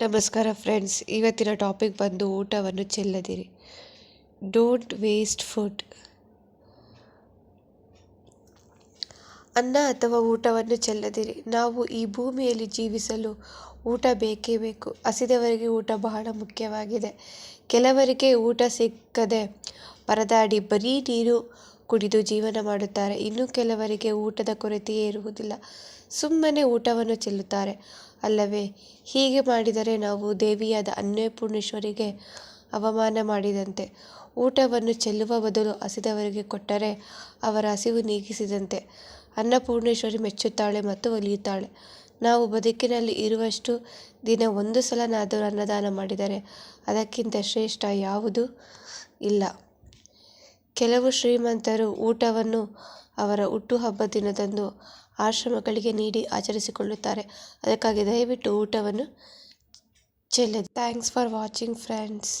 ನಮಸ್ಕಾರ ಫ್ರೆಂಡ್ಸ್ ಇವತ್ತಿನ ಟಾಪಿಕ್ ಬಂದು ಊಟವನ್ನು ಚೆಲ್ಲದಿರಿ. ಡೋಂಟ್ ವೇಸ್ಟ್ ಫುಡ್ ಅನ್ನ ಅಥವಾ ಊಟವನ್ನು ಚೆಲ್ಲದಿರಿ. ನಾವು ಈ ಭೂಮಿಯಲ್ಲಿ ಜೀವಿಸಲು ಊಟ ಬೇಕೇ ಬೇಕು. ಹಸಿದವರಿಗೆ ಊಟ ಬಹಳ ಮುಖ್ಯವಾಗಿದೆ. ಕೆಲವರಿಗೆ ಊಟ ಸಿಕ್ಕದೆ ಪರದಾಡಿ ಬರೀ ನೀರು ಕುಡಿದು ಜೀವನ ಮಾಡುತ್ತಾರೆ. ಇನ್ನು ಕೆಲವರಿಗೆ ಊಟದ ಕೊರತೆಯೇ ಇರುವುದಿಲ್ಲ. ಸುಮ್ಮನೆ ಊಟವನ್ನು ಚೆಲ್ಲುತ್ತಾರೆ. ಅಲ್ಲವೇ, ಹೀಗೆ ಮಾಡಿದರೆ ನಾವು ದೇವಿಯಾದ ಅನ್ನಪೂರ್ಣೇಶ್ವರಿಗೆ ಅವಮಾನ ಮಾಡಿದಂತೆ. ಊಟವನ್ನು ಚೆಲ್ಲುವ ಬದಲು ಹಸಿದವರಿಗೆ ಕೊಟ್ಟರೆ ಅವರ ಹಸಿವು ನೀಗಿಸಿದಂತೆ. ಅನ್ನಪೂರ್ಣೇಶ್ವರಿ ಮೆಚ್ಚುತ್ತಾಳೆ ಮತ್ತು ಒಲಿಯುತ್ತಾಳೆ. ನಾವು ಬದುಕಿನಲ್ಲಿ ಇರುವಷ್ಟು ದಿನ ಒಂದು ಸಲನಾದರೂ ಅನ್ನದಾನ ಮಾಡಿದರೆ ಅದಕ್ಕಿಂತ ಶ್ರೇಷ್ಠ ಯಾವುದೂ ಇಲ್ಲ. ಕೆಲವು ಶ್ರೀಮಂತರು ಊಟವನ್ನು ಅವರ ಹುಟ್ಟುಹಬ್ಬ ದಿನದಂದು ಆಶ್ರಮಗಳಿಗೆ ನೀಡಿ ಆಚರಿಸಿಕೊಳ್ಳುತ್ತಾರೆ. ಅದಕ್ಕಾಗಿ ದಯವಿಟ್ಟು ಊಟವನ್ನು ಚೆಲ್ಲಿ ಥ್ಯಾಂಕ್ಸ್ ಫಾರ್ ವಾಚಿಂಗ್, ಫ್ರೆಂಡ್ಸ್.